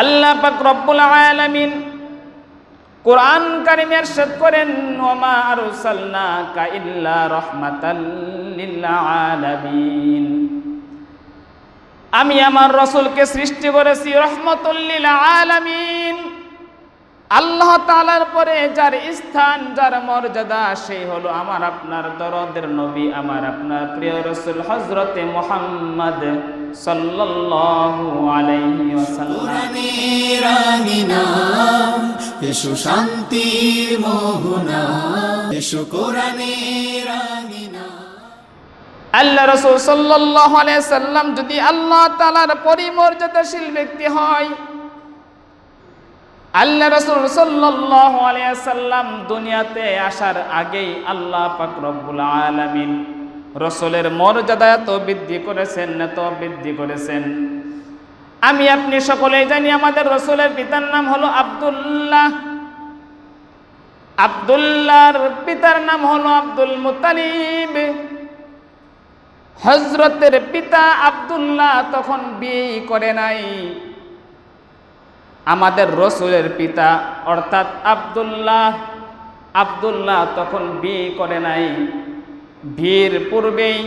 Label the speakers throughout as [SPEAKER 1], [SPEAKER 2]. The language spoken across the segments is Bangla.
[SPEAKER 1] আল্লাহ পাক রব্বুল আলামিন কোরআন কারিমে ইরশাদ করেন, ওমা আরসালনাকা ইল্লা রাহমাতাল লিল আলামিন। আমি আমার রসুলকে সৃষ্টি করেছি রহমতুল্লিল আলামিন। আল্লাহ তালার পরে যার স্থান, যার মর্যাদা, সেই হলো আমার আপনার দরদের নবী, আমার আপনার প্রিয় রসুল হজরতে মোহাম্মদ। সাল্লাল্লাহু আলাইহি ওয়াসাল্লাম।
[SPEAKER 2] এসো শান্তির মোহনা এসো কোরআনের
[SPEAKER 1] আল্লাহ রসুল সাল্লাল্লাহু আলাইহি সাল্লাম যদি আল্লাহ তাআলার পরিমর্যাদাশীল ব্যক্তি হয় আল্লাহ রসুল সাল্লাল্লাহু আলাইহি সাল্লাম দুনিয়াতে আসার আগেই আল্লাহ পাক রব্বুল আলামিন রসুলের মর্যাদা এত বৃদ্ধি করেছেন, এত বৃদ্ধি করেছেন। আমি আপনি সকলেই জানি আমাদের রসুলের পিতার নাম হলো আব্দুল্লাহ। আব্দুল্লাহর পিতার নাম হলো আব্দুল মুতালিব। হজরতের পিতা আব্দুল্লাহ তখন বিয়ে করে নাই। আমাদের রসুলের পিতা অর্থাৎ আব্দুল্লাহ আব্দুল্লাহ তখন বিয়ে করে নাই। বিয়ের পূর্বেই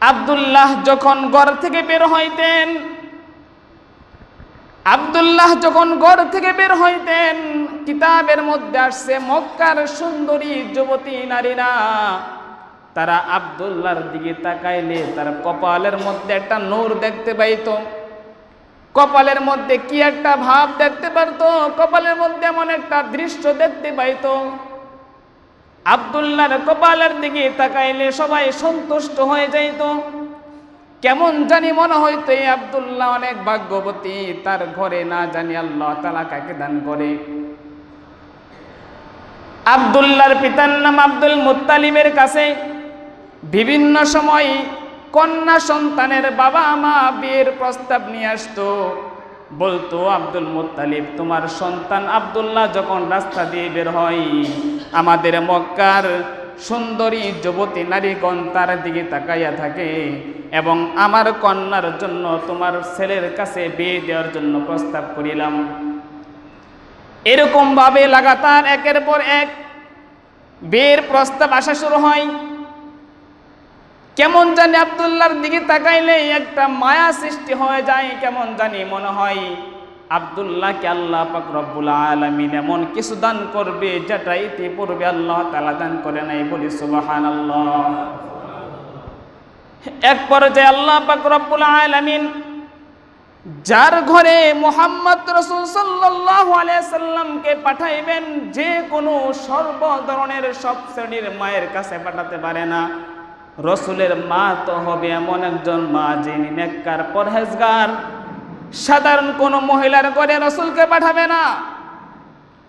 [SPEAKER 1] আব্দুল্লাহ যখন ঘর থেকে বের হইতেন, আব্দুল্লাহ যখন ঘর থেকে বের হইতেন, কিতাবের মধ্যে আসছে, মক্কার সুন্দরী যুবতী নারীরা, তারা আব্দুল্লাহর দিকে তাকাইলে তার কপালের মধ্যে একটা নূর দেখতে পাইতো। কপালের মধ্যে কি একটা ভাব দেখতে পারতো? কপালের মধ্যে এমন একটা দৃশ্য দেখতে পাইতো। আব্দুল্লাহর কপালের দিকে তাকাইলে সবাই সন্তুষ্ট হয়ে যাইত। কেমন জানি মনে হইতো এই আব্দুল্লাহ অনেক ভাগ্যবতী, তার ঘরে না জানি আল্লাহ তালা কাকে দান করে। আব্দুল্লাহর পিতার নাম আব্দুল মুত্তালিমের কাছে বিভিন্ন সময় কন্যা সন্তানের বাবা মা বিয়ের প্রস্তাব নিয়ে আসতো। বলতো আব্দুল মুত্তালিব, তোমার সন্তান আব্দুল্লাহ যখন রাস্তা দিয়ে বের হয়, আমাদের মক্কার সুন্দরী যুবতী নারীগণ তার দিকে তাকাইয়া থাকে এবং আমার কন্যার জন্য তোমার ছেলের কাছে বিয়ে দেওয়ার জন্য প্রস্তাব করিলাম। এরকমভাবে লাগাতার একের পর এক বিয়ের প্রস্তাব আসা শুরু হয়। কেমন জানি আবদুল্লার দিকে তাকাইলে একটা মায়া সৃষ্টি হয়ে যায়, কেমন জানি মনে হয় আবদুল্লাহকে আল্লাহ পাক রব্বুল আলামিন এমন কিছু দান করবে যেটা ইতিপূর্বে আল্লাহ তালা দান করে নাই বলি সুবাহান আল্লাহ এক পর্যায়ে আল্লাহ পাক রব্বুল আলামিন যার ঘরে মোহাম্মদ রসুল সাল্লাহ সাল্লামকে পাঠাইবেন, যে কোনো সর্ব ধরনের সব শ্রেণির মায়ের কাছে পাঠাতে পারে না। রসুলের মা তো হবে এমন একজন মা যিনি নেককার পরহেজগার। সাধারণ কোনো মহিলার ঘরে রসুলকে পাঠাবে না।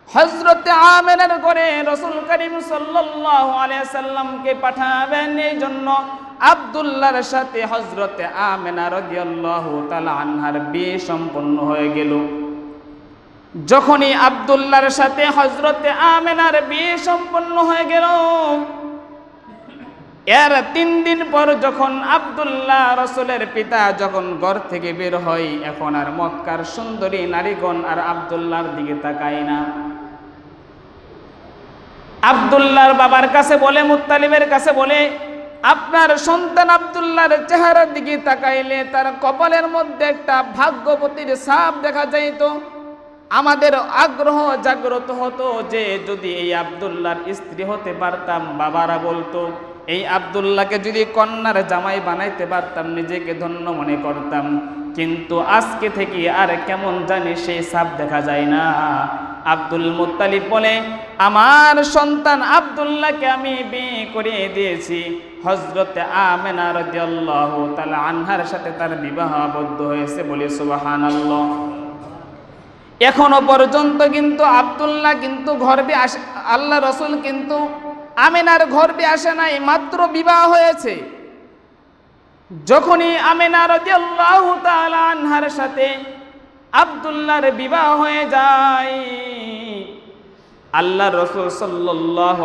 [SPEAKER 1] হজরতে আমেনের ঘরে রসুল করিম সাল্লাহ সাল্লামকে পাঠাবেন। এই জন্য আবদুল্লাহর সাথে হজরতে আমেনা রদিয়াল্লাহু তালা আনহার বিয়ে সম্পন্ন হয়ে গেল। যখনই আবদুল্লাহর সাথে হজরতে আমেনার বিয়ে সম্পন্ন হয়ে গেল এর তিন দিন পর যখন আবদুল্লাহ রসুলের পিতা যখন ঘর থেকে বের হয়, এখন আর মক্কার সুন্দরী নারীগণ আর আবদুল্লাহর দিকে তাকায় না। আবদুল্লাহর বাবার কাছে বলে মুত্তালিবের কাছে বলে, আপনার সন্তান আবদুল্লাহর চেহারার দিকে তাকাইলে তার কপালের মধ্যে একটা ভাগ্যবতীর সাপ দেখা যাইত। আমাদের আগ্রহ জাগ্রত হতো যে যদি এই আবদুল্লাহর স্ত্রী হতে পারতাম। বাবারা বলতো এই আবদুল্লাহকে যদি কন্যার জামাই বানাইতে পারতাম, নিজেকে ধন্য মনে করতাম। কিন্তু আজকে থেকে আর কেমন জানি সেই সাপ দেখা যায় না। আব্দুল মুত্তালিব বলে, আমার সন্তান আবদুল্লাহকে আমি বিয়ে করিয়ে দিয়েছি। হজরতে আমেনা রাদিয়াল্লাহু তাআলা আনহার সাথে তার বিবাহ আবদ্ধ হয়েছে বলে সুবহানাল্লাহ। এখনও পর্যন্ত কিন্তু আবদুল্লাহ কিন্তু আসে, আল্লাহ রসুল কিন্তু আমেনার গর্বে আসে নাই, মাত্র বিবাহ হয়েছে। যখনই আমেনা রাদিয়াল্লাহু তাআলা আনহার সাথে আবদুল্লাহর বিবাহ হয়ে যায় আল্লাহ রসুল সাল্লাহ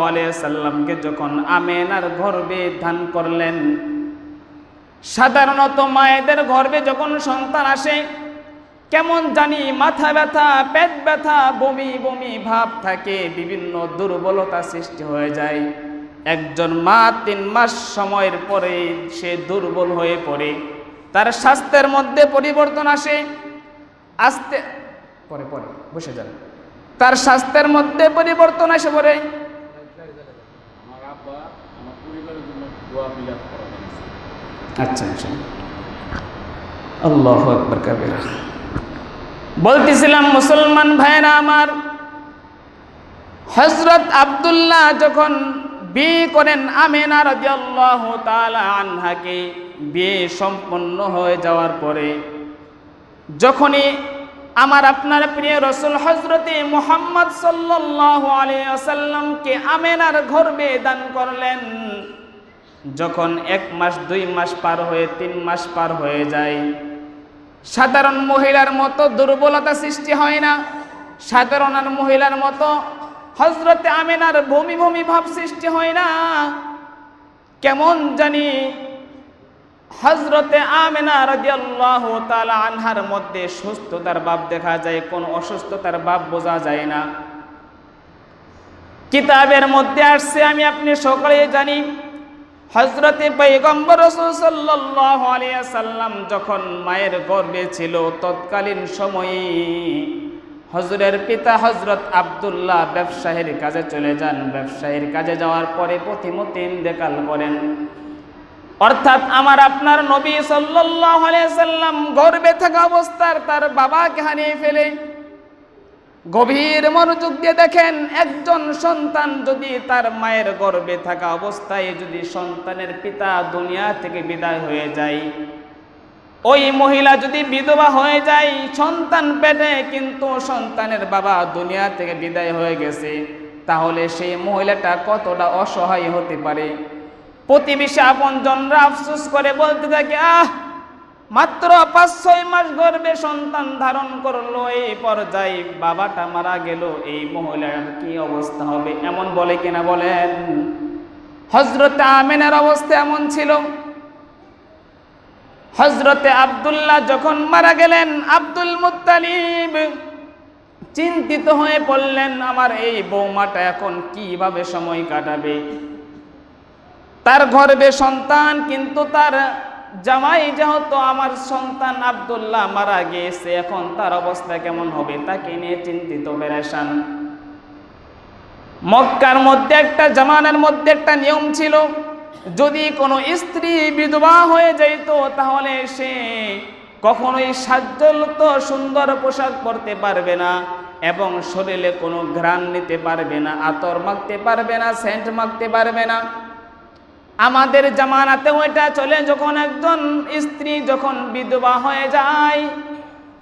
[SPEAKER 1] যখন আমেনার গর্বে ধান করলেন, সাধারণত মায়েদের গর্বে যখন সন্তান আসে কেমন জানি মাথা ব্যথা, পেট ব্যথা, বমি বমি ভাব থাকে, বিভিন্ন দুর্বলতা সৃষ্টি হয়ে যায়। একজন মা তিন মাস সময়ের পরে সে দুর্বল হয়ে পড়ে। তার স্বাস্থ্যের মধ্যে পরিবর্তন আসে। আস্তে পরে পরে, বসে যান। তার স্বাস্থ্যের মধ্যে পরিবর্তন আসে পরে আচ্ছা আচ্ছা আল্লাহ আকবর, কাবিরা। বলতেছিলাম, মুসলমান ভাইরা আমার হজরত আব্দুল্লাহ যখন বিয়ে করেন আমেনা রাদিয়াল্লাহু তাআলা আনহাকে বিয়ে সম্পন্ন হয়ে যাওয়ার পরে, যখনই আমার আপনার প্রিয় রসুল হজরতে মোহাম্মদ সাল্লাল্লাহু আলাইহি ওয়াসাল্লামকে আমেনার গর্ভে দান করলেন, যখন এক মাস, দুই মাস পার হয়ে, তিন মাস পার হয়ে যায় সাধারণ মহিলার মতো দুর্বলতা সৃষ্টি হয় না। সাধারণ মহিলার মতো হজরতে আমেনার ভূমি ভূমি ভাব সৃষ্টি হয় না। কেমন জানি হজরতে আমেনা রাদিয়াল্লাহু তাআলা আনহার মধ্যে সুস্থতার ভাব দেখা যায়, কোন অসুস্থতার ভাব বোঝা যায় না। কিতাবের মধ্যে আসছে, আমি আপনি সকলে জানি হজরতে পৈগম্বর সাল্লাম যখন মায়ের গর্বে ছিল, তৎকালীন সময়ে হজরের পিতা হজরত আব্দুল্লাহ ব্যবসায়ীর কাজে চলে যান। ব্যবসায়ীর কাজে যাওয়ার পরে প্রতিমতি ইন্তেকাল করেন অর্থাৎ আমার আপনার নবী সাল্লাম গর্ভে থাকা অবস্থার তার বাবাকে হারিয়ে ফেলে। গভীর মনোযোগ দিয়ে দেখেন, একজন সন্তান যদি তার মায়ের গর্বে থাকা অবস্থায় যদি সন্তানের পিতা দুনিয়া থেকে বিদায় হয়ে যায়, ওই মহিলা যদি বিধবা হয়ে যায়, সন্তান পেটে কিন্তু সন্তানের বাবা দুনিয়া থেকে বিদায় হয়ে গেছে, তাহলে সেই মহিলাটা কতটা অসহায় হতে পারে? প্রতিবেশী আপন জনরা আফসোস করে বলতে থাকে, আহ মাত্র পাঁচ, ছয় মাস গর্ভে সন্তান ধারণ করল, এই পর্যায়ে বাবাটা মারা গেল, এই মহিলার কি অবস্থা হবে এমন বলে কিনা বলেন? হজরতে আমেনের অবস্থা এমন ছিল। হজরতে আব্দুল্লাহ যখন মারা গেলেন, আব্দুল মুত্তালিব চিন্তিত হয়ে পড়লেন আমার এই বৌমাটা এখন কীভাবে সময় কাটাবে? তার গর্বে সন্তান, কিন্তু তার জামাই যেহেতু আমার সন্তান আব্দুল্লাহ মারা গিয়েছে, এখন তার অবস্থা কেমন হবে তাকে নিয়ে চিন্তিত বেরেশান মক্কার মধ্যে একটা, জামানের মধ্যে একটা নিয়ম ছিল, যদি কোনো স্ত্রী বিধবা হয়ে যেত তাহলে সে কখনোই সাজ্জলত সুন্দর পোশাক পরতে পারবে না এবং শরীরে কোনো ঘ্রাণ নিতে পারবে না, আতর মাখতে পারবে না, সেন্ট মাখতে পারবে না। আমাদের জামানাতে ওইটা চলে যখন একজন স্ত্রী যখন বিধবা হয়ে যায়,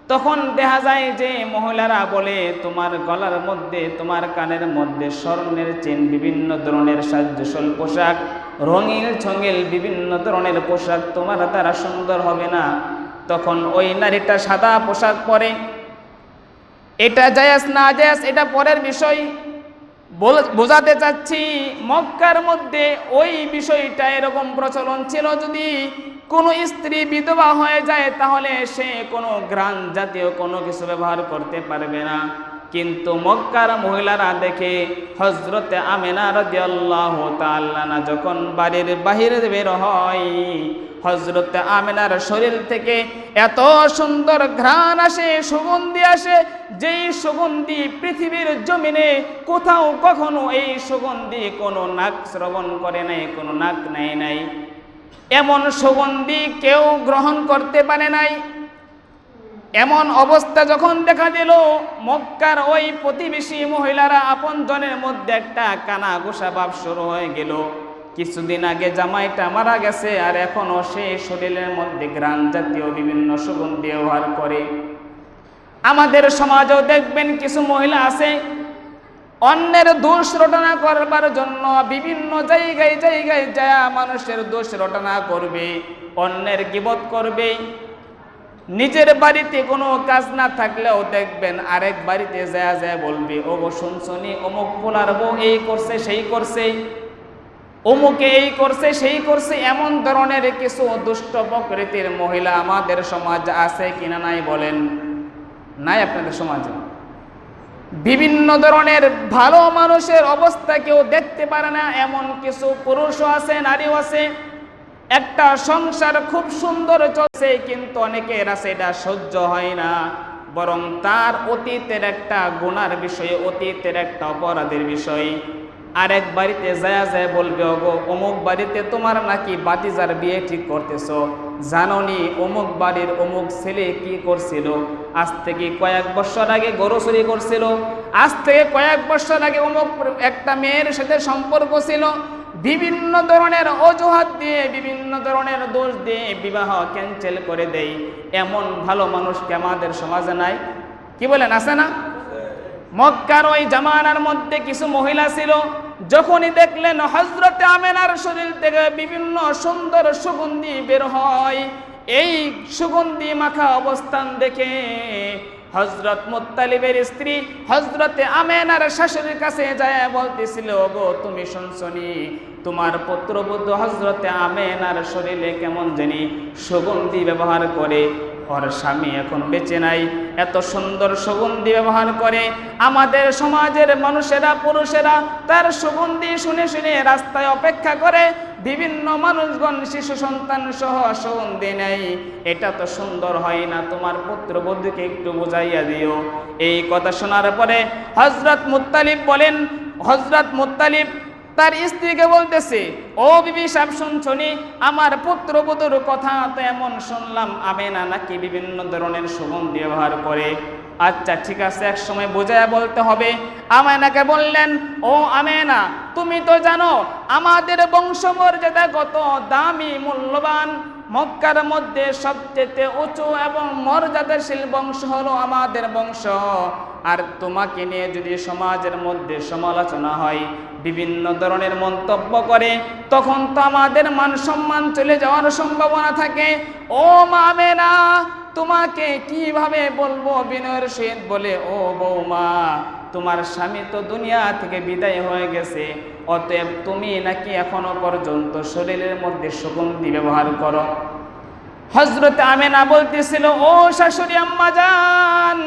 [SPEAKER 1] তখন দেখা যায় যে মহিলারা বলে, তোমার গলার মধ্যে, তোমার কানের মধ্যে স্বর্ণের চেন, বিভিন্ন ধরনের সাজ্জসল পোশাক রঙিল ছঙিল বিভিন্ন ধরনের পোশাক তোমার দ্বারা সুন্দর হবে না। তখন ওই নারীটা সাদা পোশাক পরে। এটা জায়াজ না জায়াজ, এটা পরের বিষয়। বোঝাতে চাচ্ছি, মক্কার মধ্যে ওই বিষয়টা এরকম প্রচলন ছিল যদি কোনো স্ত্রী বিধবা হয়ে যায় তাহলে সে কোনো গ্রান জাতীয় কোনো কিছু ব্যবহার করতে পারবে না। কিন্তু মক্কার মহিলারা দেখে হজরতে আমেনা রাদিয়াল্লাহু তাআলা না যখন বাড়ির বাহিরে বের হয় হজরতে আমেনার শরীর থেকে এত সুন্দর ঘ্রাণ আসে, সুগন্ধি আসে, যেই সুগন্ধি পৃথিবীর জমিনে কোথাও কখনো এই সুগন্ধি কোনো নাক শ্রবণ করে নাই, কোনো নাক নেয় নাই। এমন সুগন্ধি কেউ গ্রহণ করতে পারে নাই। এমন অবস্থা যখন দেখা দিল, মক্কার ওই প্রতিবেশী মহিলারা আপন জনের মধ্যে একটা কানা গোসা ভাব শুরু হয়ে গেল। কিছুদিন আগে জামাইটা মারা গেছে আর এখনও সে শরীরের মধ্যে গ্রান জাতীয় বিভিন্ন সুগন্ধি ব্যবহার করে। আমাদের সমাজেও দেখবেন কিছু মহিলা আছে, অন্যের দোষ রটনা করবার জন্য বিভিন্ন জায়গায় জায়গায় যায় মানুষের দোষ রটনা করবে, অন্যের গিবত করবে নিজের বাড়িতে কোনো কাজ না থাকলেও দেখবেন আরেক বাড়িতে যায় যায় বলবে ও গো শুনছনি অমুক পোলার বউ এই করছে, সেই করছে, অমুকে এই করছে, সেই করছে। এমন ধরনের কিছু দুষ্ট প্রকৃতির মহিলা আমাদের সমাজ আছে কিনা নাই বলেন। নাই আপনাদের সমাজে? বিভিন্ন ধরনের ভালো মানুষের অবস্থা কেউ দেখতে পারে না, এমন কিছু পুরুষও আছে, নারীও আছে। একটা সংসার খুব সুন্দর চলছে, কিন্তু অনেকের আছে এটা সহ্য হয় না। বরং তার অতীতের একটা গুণার বিষয়ে, অতীতের একটা অপরাধের বিষয়। আরেক বাড়িতে যায় যায় বলবে, ওগো, অমুক বাড়িতে তোমার নাকি বাতিজার বিয়ে ঠিক করতেছো। জাননি অমুক বাড়ির অমুক ছেলে কি করছিল? আজ থেকে কয়েক বছর আগে গরু চুরি করছিল। আজ থেকে কয়েক বছর আগে অমুক একটা মেয়ের সাথে সম্পর্ক ছিল। বিভিন্ন ধরনের অজুহাত দিয়ে, বিভিন্ন ধরনের দোষ দিয়ে বিবাহ ক্যান্সেল করে দেই এমন ভালো মানুষ কি আমাদের সমাজে নাই? কি বলেন, আছে না? মক্কার ওই জামানার মধ্যে কিছু মহিলা ছিল, যখনই দেখলেন হজরতে আমেনার শরীর থেকে বিভিন্ন সুন্দর সুগন্ধি বের হয়, এই সুগন্ধি মাখা অবস্থান দেখে হজরত মুত্তালিবের স্ত্রী হজরতে আমেনার শাশুড়ির কাছে যায় বলতেছিল গো তুমি শুনছনি তোমার পুত্রবধূ হজরতে আমেনার শরীরে কেমন জানি সুগন্ধি ব্যবহার করে। ওর স্বামী এখন বেঁচে নাই। এত সুন্দর সুগন্ধি ব্যবহার করে আমাদের সমাজের মানুষেরা, পুরুষেরা তার সুগন্ধি শুনে শুনে রাস্তায় অপেক্ষা করে। বিভিন্ন মানুষগণ, শিশু সন্তান সহ সুগন্ধি নেই এটা তো সুন্দর হয় না, তোমার পুত্রবধূকে একটু বুঝাইয়া দিও। এই কথা শোনার পরে হজরত মুত্তালিব বলেন হজরত মুত্তালিব তার স্ত্রীকে বলতেছে, ও বিবি সাহেব শুনছনি আমার পুত্রবধূর কথা তো এমন শুনলাম, আমেনা নাকি বিভিন্ন ধরনের সুগন্ধি ব্যবহার করে। আচ্ছা ঠিক আছে, এক সময় বোঝায় বলতে হবে। আমেনাকে বললেন, ও আমেনা, তুমি তো জানো, আমাদের বংশমর্যাদা কত দামি মূল্যবান মক্কার মধ্যে সবচেয়ে উঁচু এবং মর্যাদাশীল বংশ হলো আমাদের বংশ। আর তোমাকে নিয়ে যদি সমাজের মধ্যে সমালোচনা হয়, বিভিন্ন ধরনের মন্তব্য করে, তখন তো আমাদের মান সম্মান চলে যাওয়ার সম্ভাবনা থাকে। ও মামেনা তোমাকে কীভাবে বলব বিনয়ের সহিত বলে, ও বৌমা তোমার স্বামী তো দুনিয়া থেকে বিদায় হয়ে গেছে, অতএব তুমি নাকি এখনও পর্যন্ত শরীরের মধ্যে সুগন্ধি ব্যবহার করো। হজরত আমেনা বলতেছিল, ও শাশুড়ি আম্মা যান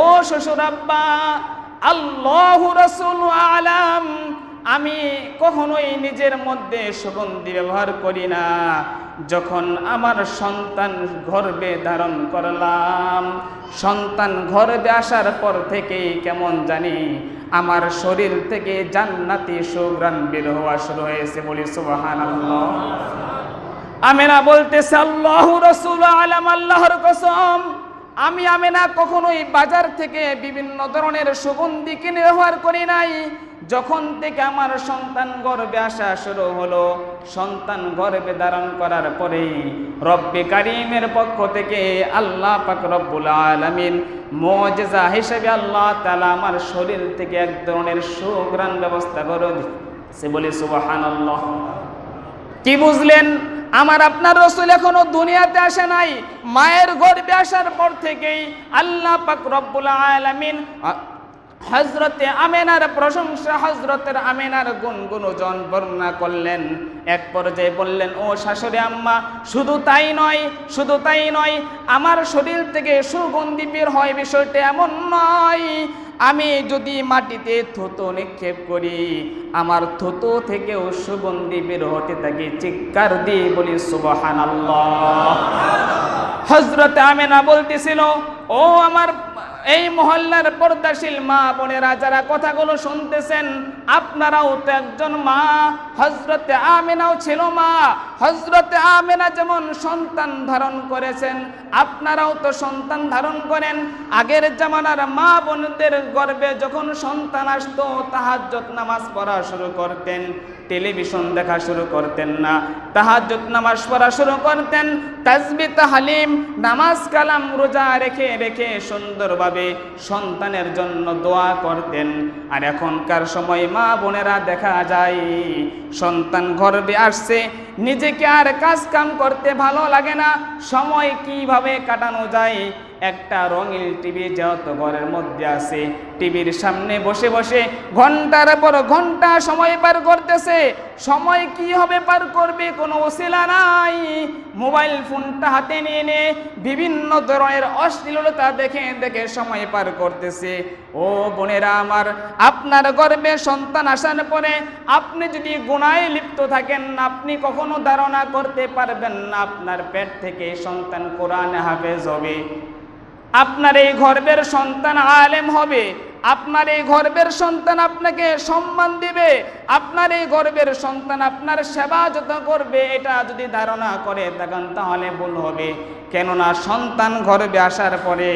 [SPEAKER 1] ও শ্বশুর আব্বা, আল্লাহ রসুল আলাম, আমি কখনোই নিজের মধ্যে সুগন্ধি ব্যবহার করি না। যখন আমার সন্তান গর্বে ধারণ করলাম, সন্তান গর্বে আসার পর থেকেই কেমন জানি আমার শরীর থেকে জান্নাতি সুগ্রাণ বের হওয়া শুরু হয়েছে বলি সুবাহান আমেনা বলতেছে, আল্লাহ রসুল, আলাম আল্লাহর কসম। আমি আমেনা কখনোই বাজার থেকে বিভিন্ন ধরনের সুগন্ধি কিনে ব্যবহার করি নাই। যখন থেকে আমার সন্তান গর্বে আসা শুরু হলো, সন্তান গর্বে ধারণ করার পরেই রব্বে কারিমের পক্ষ থেকে আল্লাহ পাক রব্বুল আলামিন মজেজা হিসেবে আল্লাহ তালা আমার শরীর থেকে এক ধরনের সুগ্রাণ ব্যবস্থা করে সে বলে, সুবহানাল্লাহ। কি বুঝলেন? আমার আপনার রসুল এখনও দুনিয়াতে আসে নাই। মায়ের গর্বে আসার পর থেকেই আল্লাহ পাক রব্বুল আলামিন হজরতে আমেনার প্রশংসা হজরতের আমেনার গুনগুনজন বর্ণনা করলেন। এক পর্যায়ে বললেন, ও শাশুড়ি আম্মা, শুধু তাই নয়, শুধু তাই নয়, আমার শরীর থেকে সুগন্ধি বের হয় বিষয়টা এমন নয়। আমি যদি মাটিতে থুতো নিক্ষেপ করি, আমার থুতো থেকেও সুগন্ধি বের হতে থাকে। চিৎকার দিয়ে বলি সুবহান হজরত আমেনা বলতেছিল, ও আমার এই মহল্লার পর্দাশীল মা বোনেরা যারা কথাগুলো শুনতেছেন, আপনারাও তো একজন মা। হজরতে আমেনাও ছিল মা। হজরতে আমেনা যেমন সন্তান ধারণ করেছেন, আপনারাও তো সন্তান ধারণ করেন। আগের জামানার মা বোনদের গর্বে যখন সন্তান আসতো তাহাজ্জত নামাজ পড়া শুরু করতেন। টেলিভিশন দেখা শুরু করতেন না। তাহাজ্জত নামাজ পড়া শুরু করতেন। তাজবি তাহালিম, নামাজ, কালাম, রোজা রেখে রেখে সুন্দরভাবে সন্তানের জন্য দোয়া করতেন। আর এখনকার সময় মা বোনেরা দেখা যায়, সন্তান গর্বে আসছে, নিজেকে আর কাজ কাম করতে ভালো লাগে না। সময় কীভাবে কাটানো যায় একটা রঙিন টিভি যত ঘরের মধ্যে আছে, টিভির সামনে বসে বসে ঘণ্টার পর ঘণ্টা সময় পার করতেছে। সময় কি হবে পার করবে কোনো ওসিলা নাই। মোবাইল ফোনটা হাতে নিয়ে নে, বিভিন্ন ধরনের অশ্লীলতা দেখে দেখে সময় পার করতেছে। ও বোনেরা আমার, আপনার গর্বে সন্তান আসার পরে আপনি যদি গুণায় লিপ্ত থাকেন, আপনি কখনো ধারণা করতে পারবেন না আপনার পেট থেকে সন্তান কোরআন হাফেজ হবে। আপনার এই গর্বের সন্তান আলেম হবে। আপনার এই গর্বের সন্তান আপনাকে সম্মান দিবে। আপনার এই গর্বের সন্তান আপনার সেবা যত করবে, এটা যদি ধারণা করে, দেখেন তাহলে ভুল হবে। কেননা সন্তান গর্বে আসার পরে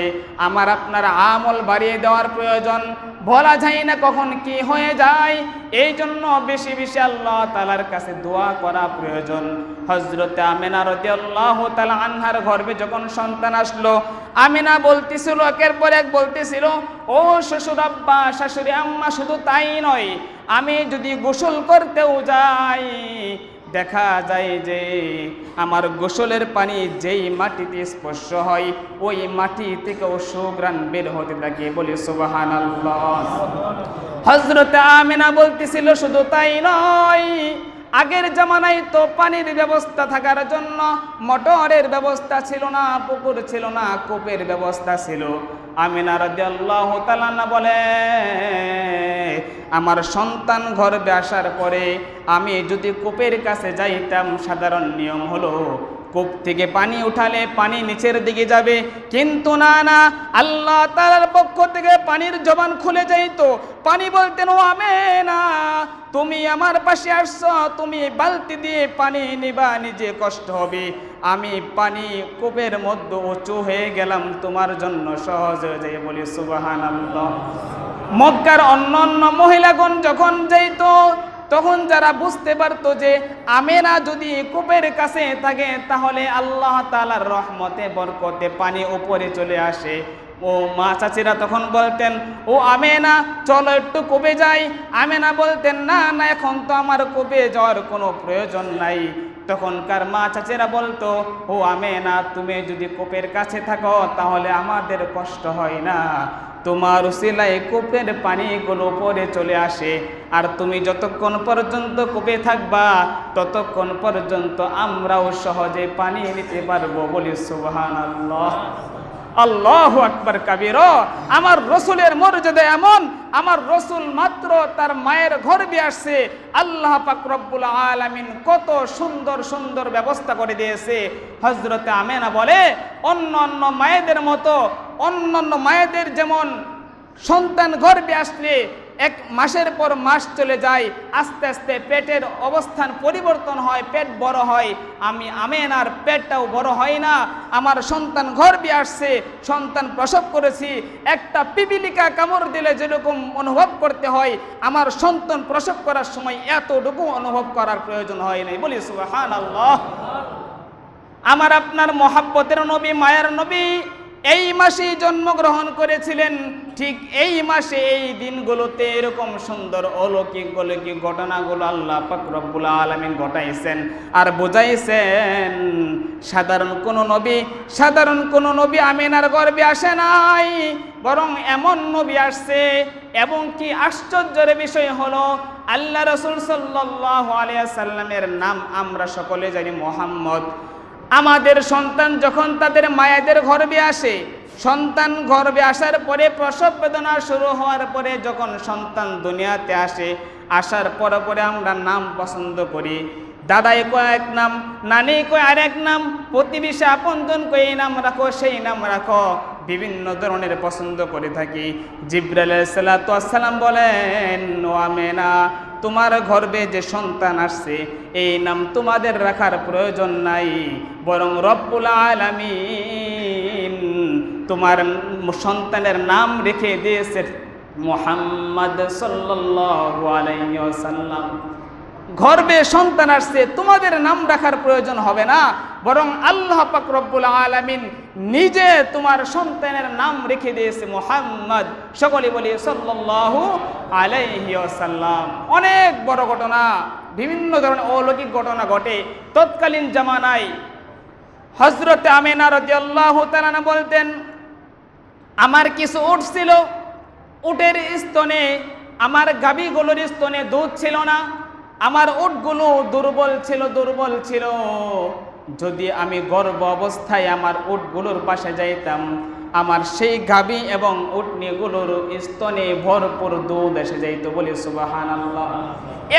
[SPEAKER 1] আমার আপনার আমল বাড়িয়ে দেওয়ার প্রয়োজন। বলা যায় না কখন কি হয়ে যায়। এই জন্য বেশি বেশি আল্লাহ তালার কাছে দোয়া করা প্রয়োজন। হজরতে আমেনা রদি আল্লাহ তালা আনহার গর্বে যখন সন্তান আসলো, আমিনা বলতেছিল, একের পর এক বলতেছিল, ও শ্বশুর আব্বা শাশুড়ি আম্মা, শুধু তাই নয়, আমি যদি গোসল করতেও যাই দেখা যায় যে আমার গোসলের পানি যেই মাটিতে স্পর্শ হয়, ওই মাটি থেকেও সুগ্রাণ বের হতে থাকে। বলে সুবাহান হজরত আমিনা বলতেছিল, শুধু তাই নয়, আগের জামানায় তো পানির ব্যবস্থা থাকার জন্য, মোটরের ব্যবস্থা ছিল না, পুকুর ছিল না, কূপের ব্যবস্থা ছিল। আমিনা রাদিয়াল্লাহু তাআলা বলে, আমার সন্তান গর্ভে আসার পরে আমি যদি কূপের কাছে যাইতাম, সাধারণ নিয়ম হলো কূপ থেকে পানি উঠালে পানি নিচের দিকে যাবে। কিন্তু না না, আল্লাহ তাআলার পক্ষ থেকে পানির জবান খুলে যাইতো পানি বলতেন, ও আমে না তুমি আমার পাশে আসছো, তুমি বালতি দিয়ে পানি নিবা, নিজে কষ্ট হবে। আমি পানি কূপের মধ্যে উঁচু হয়ে গেলাম, তোমার জন্য সহজ হয়ে যায় বলি সুবাহান মক্কার অন্য অন্য মহিলাগণ যখন যাইতো তখন যারা বুঝতে পারতো যে আমেনা যদি কূপের কাছে থাকে, তাহলে আল্লাহ তালার রহমতে, বরকতে পানি উপরে চলে আসে। ও মা চাচিরা তখন বলতেন, ও আমেনা, চলো একটু কূপে যাই। আমেনা বলতেন, না না, এখন তো আমার কূপে যাওয়ার কোনো প্রয়োজন নাই। তখনকার মা চাচেরা বলতো, ও আমেনা, তুমি যদি কূপের কাছে থাকো, তাহলে আমাদের কষ্ট হয় না। তোমার উসিলায় কূপের পানিগুলো উপরে চলে আসে। আর তুমি যতক্ষণ পর্যন্ত কূপে থাকবা, ততক্ষণ পর্যন্ত আমরাও সহজে পানি নিতে পারব বলি সুবহান আল্লাহ আকবর কাবির। আমার রসুলের মর্যাদা এমন, আমার রসুল মাত্র তার মায়ের ঘর গর্বে আসছে। আল্লাহ পাকরবুল আলামিন কত সুন্দর সুন্দর ব্যবস্থা করে দিয়েছে। হজরতে আমেনা বলে, অন্য অন্য মায়েদের মতো, অন্য অন্য মায়েদের যেমন সন্তান গর্বে আসলে এক মাসের পর মাস চলে যায়, আস্তে আস্তে পেটের অবস্থান পরিবর্তন হয়, পেট বড় হয়। আমি আমেনার পেটটাও বড় হয় না। আমার সন্তান গর্বে আসছে, সন্তান প্রসব করেছি। একটা পিপিলিকা কামড় দিলে যেরকম অনুভব করতে হয়, আমার সন্তান প্রসব করার সময় এতটুকু অনুভব করার প্রয়োজন হয় নাই। বলি আল্লাহ আমার আপনার মহাব্বতের নবী, মায়ের নবী এই মাসেই জন্মগ্রহণ করেছিলেন, ঠিক এই মাসে এই দিনগুলোতে এরকম সুন্দর অলৌকিক অলৌকিক ঘটনাগুলো আল্লাহ রব্বুল আলমিন ঘটাইছেন। আর বোঝাইছেন, সাধারণ কোনো নবী, সাধারণ কোনো নবী আমিনার গর্বে আসে নাই, বরং এমন নবী আসছে, এবং কি আশ্চর্যের বিষয় হলো, আল্লাহ রসুল সাল্লাহ আলিয়া সাল্লামের নাম আমরা সকলে জানি মোহাম্মদ। আমাদের সন্তান যখন তাদের মায়েদের গর্বে আসে, সন্তান গর্বে আসার পরে প্রসব বেদনা শুরু হওয়ার পরে যখন সন্তান দুনিয়াতে আসে, আসার পরে পরে আমরা নাম পছন্দ করি। দাদাই কয় এক নাম, নানি কয় আরেক নাম, প্রতিবেশী আপনজন কই এই নাম রাখো, সেই নাম রাখো। বিভিন্ন ধরনের পছন্দ করে থাকি। জিব্রাইল সালাম বলেন, ও আমেনা তোমার গর্বে যে সন্তান আসছে, এই নাম তোমাদের রাখার প্রয়োজন নাই। বরং রব্বুল আলামিন তোমার সন্তানের নাম রেখে দিয়েছে মোহাম্মদ সাল্লাল্লাহু আলাইহি ওয়াসাল্লাম। গর্বে সন্তান আসছে, তোমাদের নাম রাখার প্রয়োজন হবে না। বরং আল্লাহ পাক রব্বুল আলামিন নিজে তোমার সন্তানের নাম রেখে দিয়েছে মোহাম্মদ। সকলে বলি, সাল্লাল্লাহু আলাইহি ওয়াসাল্লাম। অনেক বড় ঘটনা, বিভিন্ন ধরনের অলৌকিক ঘটনা ঘটে। তৎকালীন জামানায় হজরতে আমেনা রাদিয়াল্লাহু তাআলা বলতেন, আমার কিছু উট ছিল, উটের স্তনে, আমার গাবিগুলোর স্তনে দুধ ছিল না। আমার উটগুলো দুর্বল ছিল দুর্বল ছিল। যদি আমি গর্ব অবস্থায় আমার উটগুলোর পাশে যাইতাম, আমার সেই গাবি এবং উটনিগুলোর স্তনে ভরপুর দুধ এসে যাইতো বলে সুবাহান আল্লাহ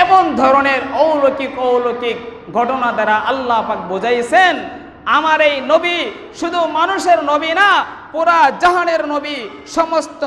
[SPEAKER 1] এমন ধরনের অলৌকিক অলৌকিক ঘটনা দ্বারা আল্লাহ পাক বুঝাইছেন, আমার এই নবী শুধু মানুষের নবী না, পুরা জাহানের নবী, সমস্ত